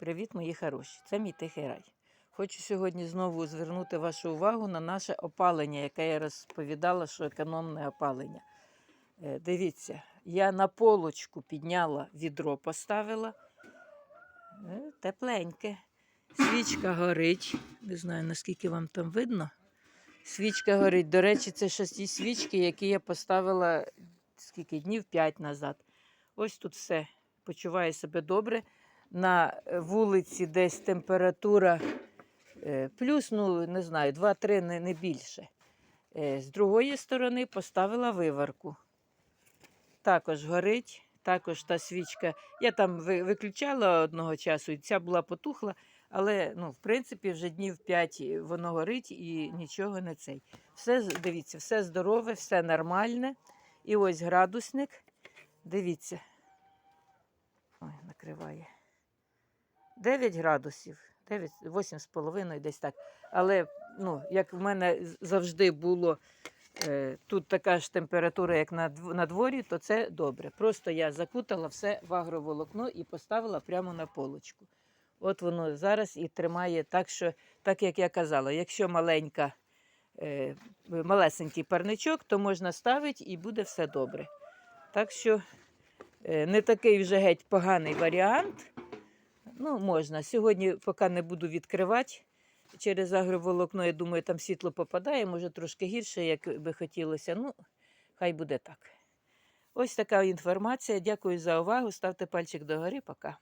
Привіт, мої хороші! Це мій тихий рай. Хочу сьогодні знову звернути вашу увагу на наше опалення, яке я розповідала, що економне опалення. Е, Дивіться, я на полочку підняла відро, поставила. Е, Тепленьке. Свічка горить. Не знаю, наскільки вам там видно. Свічка горить. До речі, це шості свічки, які я поставила скільки днів, п'ять назад. Ось тут все. Почуваю себе добре. На вулиці десь температура е, плюс, ну не знаю, 2-3, не, не більше. Е, З другої сторони поставила виварку. Також горить, також та свічка. Я там виключала одного часу, і ця була потухла, але ну, в принципі вже днів 5 воно горить і нічого не цей. Все, дивіться, все здорове, все нормальне. І ось градусник. Дивіться. Ой, накриває. 9 градусів, 9, 8,5 десь так. Але ну, як в мене завжди було е, тут така ж температура, як на, на дворі, то це добре. Просто я закутала все в агроволокно і поставила прямо на полочку. От воно зараз і тримає так, що, так як я казала, якщо маленька, е, малесенький парничок, то можна ставити і буде все добре. Так що е, не такий вже геть поганий варіант. Ну, можна. Сьогодні, поки не буду відкривати через агроволокно, я думаю, там світло попадає, може трошки гірше, як би хотілося. Ну, хай буде так. Ось така інформація. Дякую за увагу. Ставте пальчик догори. Пока.